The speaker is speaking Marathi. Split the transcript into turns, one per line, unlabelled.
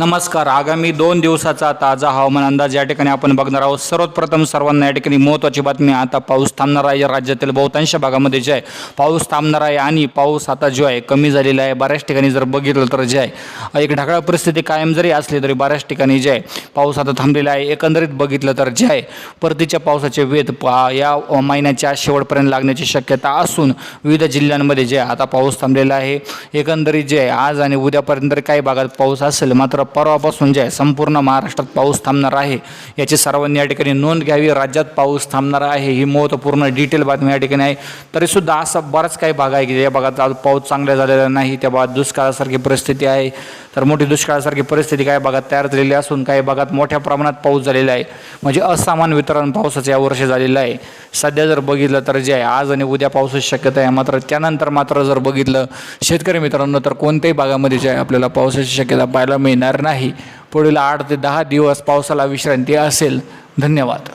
नमस्कार. आगामी दोन दिवसाचा ताजा हवामान अंदाज या ठिकाणी आपण बघणार आहोत. सर्वप्रथम सर्वांना या ठिकाणी महत्त्वाची बातमी. आता पाऊस थांबणार आहे. या राज्यातील बहुतांश भागामध्ये जे आहे पाऊस थांबणार आहे आणि पाऊस आता जो आहे कमी झालेला आहे. बऱ्याच ठिकाणी जर बघितलं तर जे आहे एक ढगाळ परिस्थिती कायम जरी असली तरी बऱ्याच ठिकाणी जे आहे पाऊस आता थांबलेला आहे. एकंदरीत बघितलं तर जे आहे परतीच्या पावसाचे वेध पा- या महिन्याच्या शेवटपर्यंत लागण्याची शक्यता असून विविध जिल्ह्यांमध्ये जे आहे आता पाऊस थांबलेला आहे. एकंदरीत जे आहे आज आणि उद्यापर्यंत काही भागात पाऊस असेल मात्र परवापासून जे आहे संपूर्ण महाराष्ट्रात पाऊस थांबणार आहे. याची सर्वांनी या ठिकाणी नोंद घ्यावी. राज्यात पाऊस थांबणार आहे ही महत्त्वपूर्ण डिटेल बातमी या ठिकाणी आहे. तरीसुद्धा असा बराच काही भाग आहे की या भागात आज पाऊस चांगला झालेला नाही त्या भागात दुष्काळासारखी परिस्थिती आहे. तर मोठी दुष्काळासारखी परिस्थिती काही भागात तयार झालेली असून काही भागात मोठ्या प्रमाणात पाऊस झालेला आहे. म्हणजे असामान वितरण पावसाचं यावर्षी झालेलं आहे. सध्या जर बघितलं तर जे आहे आज आणि उद्या पावसाची शक्यता आहे. मात्र त्यानंतर मात्र जर बघितलं शेतकरी मित्रांनो तर कोणत्याही भागामध्ये जे आहे आपल्याला पावसाची शक्यता पाहायला मिळणार नाही. पुढील आठ ते दहा दिवस पावसाला विश्रांती असेल. धन्यवाद.